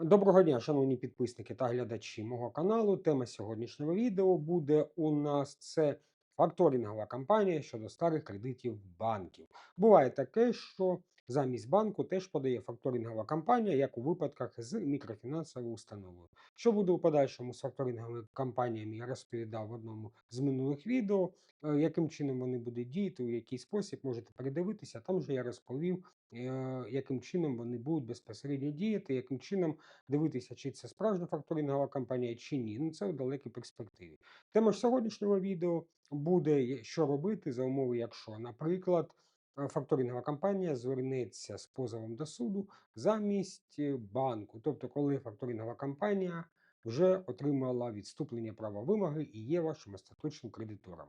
Доброго дня, шановні підписники та глядачі мого каналу. Тема сьогоднішнього відео буде у нас це факторингова кампанія щодо старих кредитів банків. Буває таке, що замість банку теж подає факторингова кампанія, як у випадках з мікрофінансовою установою. Що буде у подальшому з факторинговими кампаніями, я розповідав в одному з минулих відео, е, яким чином вони будуть діяти, у який спосіб можете передивитися. Там же я розповів, е, яким чином вони будуть безпосередньо діяти, яким чином дивитися, чи це справжня факторингова компанія, чи ні. Ну це в далекій перспективі. Тема ж сьогоднішнього відео буде що робити за умови, якщо, наприклад, е, факторингова компанія звернеться з позовом до суду замість е, банку. Тобто, коли факторингова компанія вже отримала відступлення права вимоги і є вашим остаточним кредитором.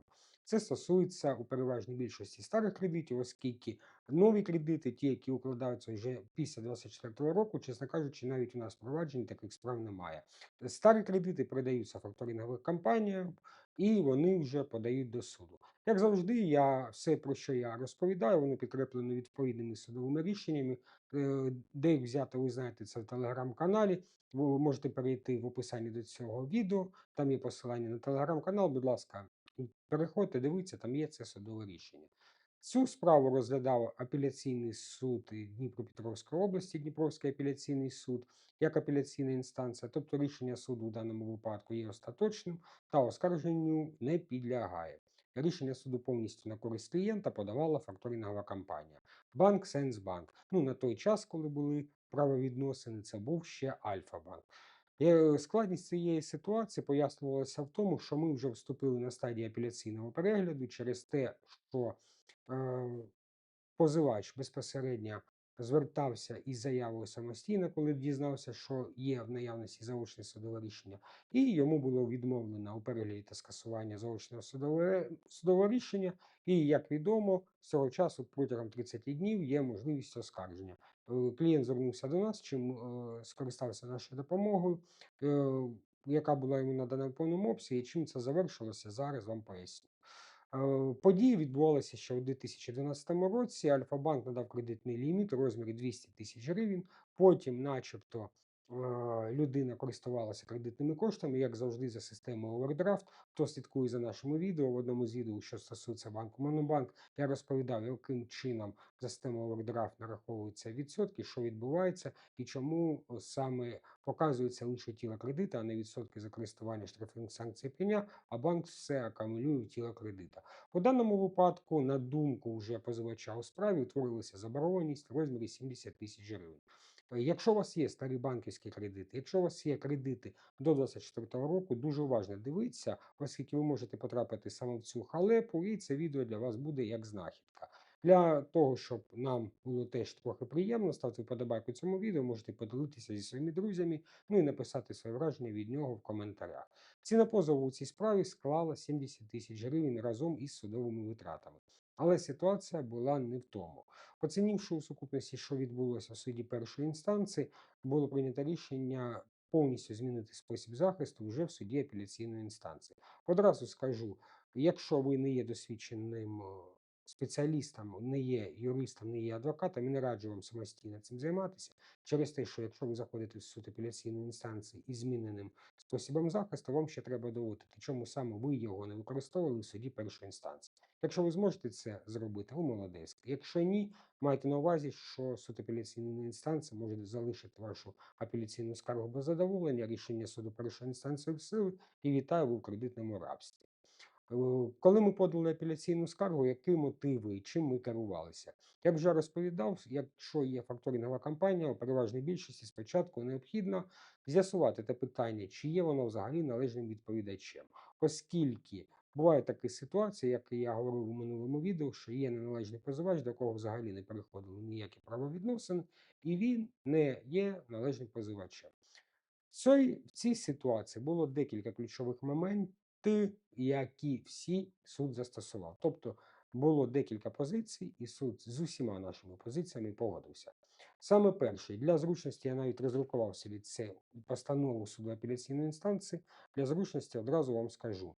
Це стосується у переважній більшості старих кредитів, оскільки нові кредити, ті, які укладаються вже після 24 року, чесно кажучи, навіть у нас впроваджень таких справ немає. Старі кредити передаються факторинговим компаніям, і вони вже подають до суду. Як завжди, я все, про що я розповідаю, воно підкреплено відповідними судовими рішеннями. Е, Де їх взяти, ви знаєте, це в телеграм-каналі. Ви можете перейти в описанні до цього відео. Там є посилання на телеграм-канал. Будь ласка, переходьте, дивіться, там є це судове рішення. Цю справу розглядав апеляційний суд Дніпропетровської області, Дніпровський апеляційний суд, як апеляційна інстанція, тобто рішення суду в даному випадку є остаточним та оскарженню не підлягає. Рішення суду повністю на користь клієнта подавала факторингова компанія. Банк Сенсбанк. Ну, на той час, коли були правовідносини, це був ще Альфа-банк. Е, Складність цієї ситуації пояснювалася в тому, що ми вже вступили на стадію апеляційного перегляду через те, що е, позивач безпосередньо звертався із заявою самостійно, коли дізнався, що є в наявності заочне судове рішення, і йому було відмовлено у перегляді та скасування заочного судового рішення. І як відомо, з цього часу протягом 30 днів є можливість оскарження. Е, Клієнт звернувся до нас, чим е, скористався нашою допомогою, е, яка була йому надана в повному обсязі, і чим це завершилося, зараз вам поясню. Е, Події відбувалися ще у 2012 році. Альфа-банк надав кредитний ліміт у розмірі 200 тисяч гривень. Потім, начебто, людина користувалася кредитними коштами, як завжди, за системою овердрафт. Хто слідкує за нашими відео, в одному з відео, що стосується банку Монобанк, я розповідав, яким чином за системою овердрафт нараховуються відсотки, що відбувається і чому е, саме показується лише тіло кредита, а не відсотки за користування штрафних санкцій пеня, а банк все акумулює тіло кредита. У даному випадку, на думку вже позивача у справі, утворилася заборгованість в розмірі 70 тисяч гривень. Е, Якщо у вас є старі банківські кредити, якщо у вас є кредити до 2024 року, дуже уважно дивіться, оскільки ви можете потрапити саме в цю халепу, і це відео для вас буде як знахідка. Для того, щоб нам було теж трохи приємно, ставте вподобайку цьому відео, можете поділитися зі своїми друзями, ну і написати своє враження від нього в коментарях. Ціна позову у цій справі склала 70 тисяч гривень разом із судовими витратами. Але ситуація була не в тому. Оцінивши у сукупності, що відбулося в суді першої інстанції, було прийнято рішення повністю змінити спосіб захисту вже в суді апеляційної інстанції. Одразу скажу, якщо ви не є досвідченим е, спеціалістом, не є юристом, не є адвокатом, і не раджу вам самостійно цим займатися через те, що якщо ви заходите в суд апеляційної інстанції із зміненим способом захисту, вам ще треба доводити, чому саме ви його не використовували в суді першої інстанції. Якщо ви зможете це зробити, ви молодець. Якщо ні, майте на увазі, що суд апеляційної інстанції може залишити вашу апеляційну скаргу без задоволення, рішення суду першої інстанції в сили і вітаю ви в кредитному рабстві. Е, Коли ми подали апеляційну скаргу, які мотиви і чим ми керувалися? Я вже розповідав, якщо є факторингова компанія, у переважній більшості спочатку необхідно з'ясувати те питання, чи є воно взагалі належним відповідачем, оскільки бувають такі ситуації, як я говорив у минулому відео, що є неналежний позивач, до кого взагалі не переходили ніякі правовідносини, і він не є належним позивачем. В цій ситуації було декілька ключових моментів, які всі суд застосував. Тобто було декілька позицій, і суд з усіма нашими позиціями погодився. Саме перший, для зручності я навіть роздрукував собі це постанову суду апеляційної інстанції. Для зручності одразу вам скажу,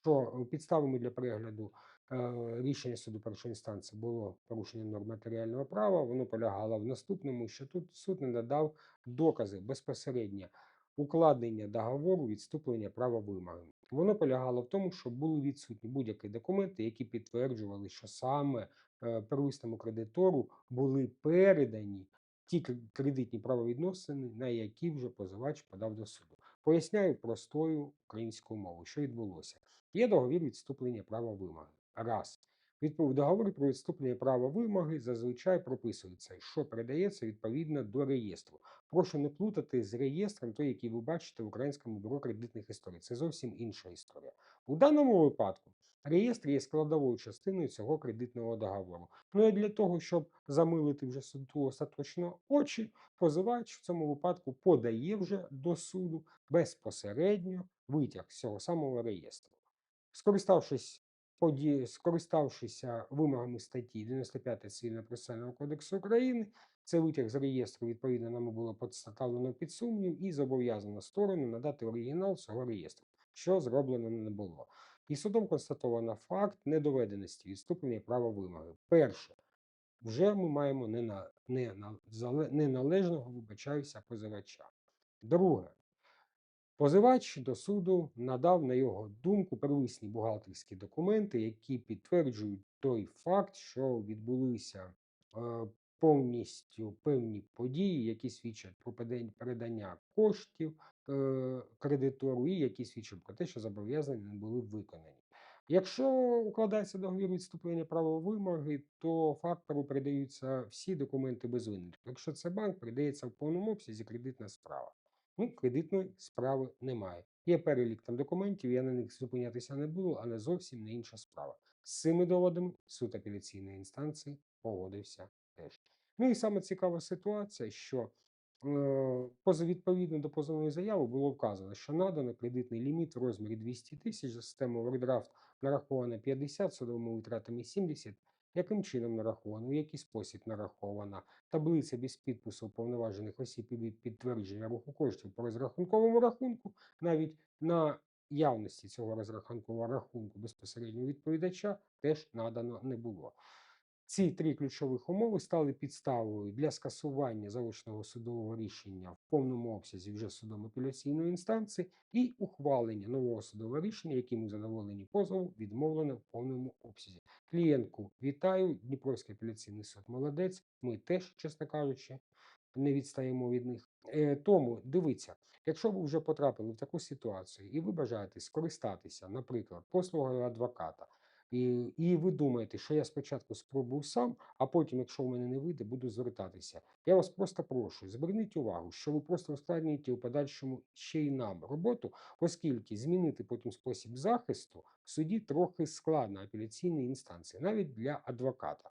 що е, підставами для перегляду е, рішення суду першої інстанції було порушенням норм матеріального права, воно полягало в наступному, що тут суд не надав докази безпосередньо укладення договору відступлення права вимоги. Воно полягало в тому, що були відсутні будь-які документи, які підтверджували, що саме первисному первісному кредитору були передані ті кр- кредитні правовідносини, на які вже позивач подав до суду. Поясняю простою українською мовою, що відбулося. Є договір відступлення права вимоги. Раз. Відповідь договорі про відступлення права вимоги зазвичай прописується, що передається відповідно до реєстру. Прошу не плутати з реєстром, той, який ви бачите в Українському бюро кредитних історій. Це зовсім інша історія. У даному випадку реєстр є складовою частиною цього кредитного договору. Ну і для того, щоб замилити вже суду остаточно очі, позивач в цьому випадку подає вже до суду безпосередньо витяг з цього самого реєстру. Скориставшись. Скориставшися вимогами статті 95 Цивільного процесуального кодексу України, це витяг з реєстру відповідно нами було поставлено під сумнів і зобов'язано сторону надати оригінал цього реєстру, що зроблено не було. І судом констатовано факт недоведеності відступлення права вимоги. Перше, вже ми маємо нена- нена- зале- неналежного, вибачаюся, позивача. Друге, Позивач до суду надав, на його думку, первісні бухгалтерські документи, які підтверджують той факт, що відбулися е, повністю певні події, які свідчать про передання коштів е, кредитору, і які свідчать про те, що зобов'язання не були виконані. Якщо укладається договір відступлення права вимоги, то фактору передаються всі документи без винятку. Якщо це банк, передається в повному обсязі кредитна справа. Ну, кредитної справи немає. Є перелік там документів, я на них зупинятися не буду, але зовсім не інша справа. З цими доводами суд апеляційної інстанції погодився теж. Ну і саме цікава ситуація, що е, поза відповідно до позовної заяви було вказано, що надано кредитний ліміт в розмірі 200 тисяч за системою овердрафт нараховано 50, судовими витратами 70. Яким чином нараховано, в який спосіб нарахована, таблиця без підпису уповноважених осіб і від підтвердження руху коштів по розрахунковому рахунку, навіть на явності цього розрахункового рахунку безпосередньо відповідача теж надано не було. Ці три ключових умови стали підставою для скасування заочного судового рішення в повному обсязі вже судом апеляційної інстанції і ухвалення нового судового рішення, яким у задоволенні позову відмовлено в повному обсязі. Клієнтку вітаю, Дніпровський апеляційний суд молодець. Ми теж, чесно кажучи, не відстаємо від них. Е, тому дивіться, якщо ви вже потрапили в таку ситуацію і ви бажаєте скористатися, наприклад, послугою адвоката. І, і ви думаєте, що я спочатку спробую сам, а потім, якщо в мене не вийде, буду звертатися. Я вас просто прошу, зверніть увагу, що ви просто ускладнюєте у подальшому ще й нам роботу, оскільки змінити потім спосіб захисту в суді трохи складно апеляційної інстанції, навіть для адвоката.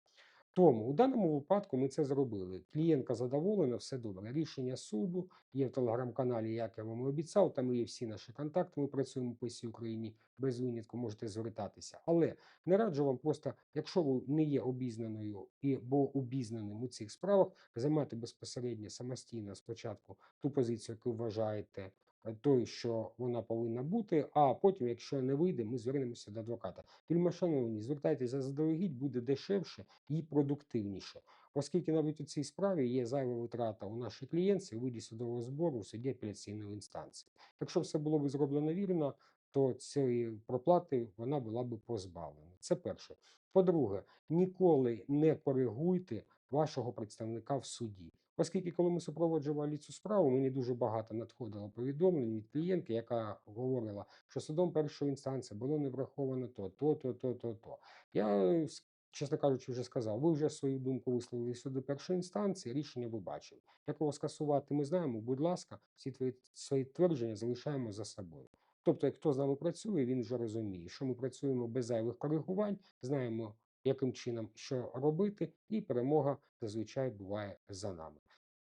Тому у даному випадку ми це зробили. Клієнтка задоволена, все добре. Рішення суду є в телеграм-каналі, як я вам обіцяв. Там є всі наші контакти. Ми працюємо по всій Україні без винятку, можете звертатися. Але не раджу вам просто, якщо ви не є обізнаною і бо обізнаним у цих справах, займати безпосередньо самостійно спочатку ту позицію, яку вважаєте. Е, Той, що вона повинна бути, а потім, якщо не вийде, ми звернемося до адвоката. Вельмишановні, звертайтеся заздалегідь, буде дешевше і продуктивніше. Оскільки навіть у цій справі є зайва витрата у нашій клієнтці у виді судового збору в суді апеляційної інстанції. Якщо все було б зроблено вірно, то цієї проплати вона була б позбавлена. Це перше. По-друге, ніколи не коригуйте вашого представника в суді. Оскільки, коли ми супроводжували цю справу, мені дуже багато надходило повідомлень від клієнтки, яка говорила, що судом першої інстанції було не враховано то, то, то, то, то, то. Я, чесно кажучи, вже сказав, ви вже свою думку висловили суду першої інстанції, рішення ви бачили. Як його скасувати, ми знаємо. Будь ласка, всі твої свої твердження залишаємо за собою. Тобто, хто з нами працює, він вже розуміє, що ми працюємо без зайвих коригувань, знаємо, яким чином що робити, і перемога зазвичай буває за нами.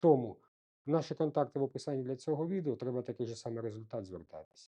Тому наші контакти в описанні для цього відео треба такий же самий результат звертатися.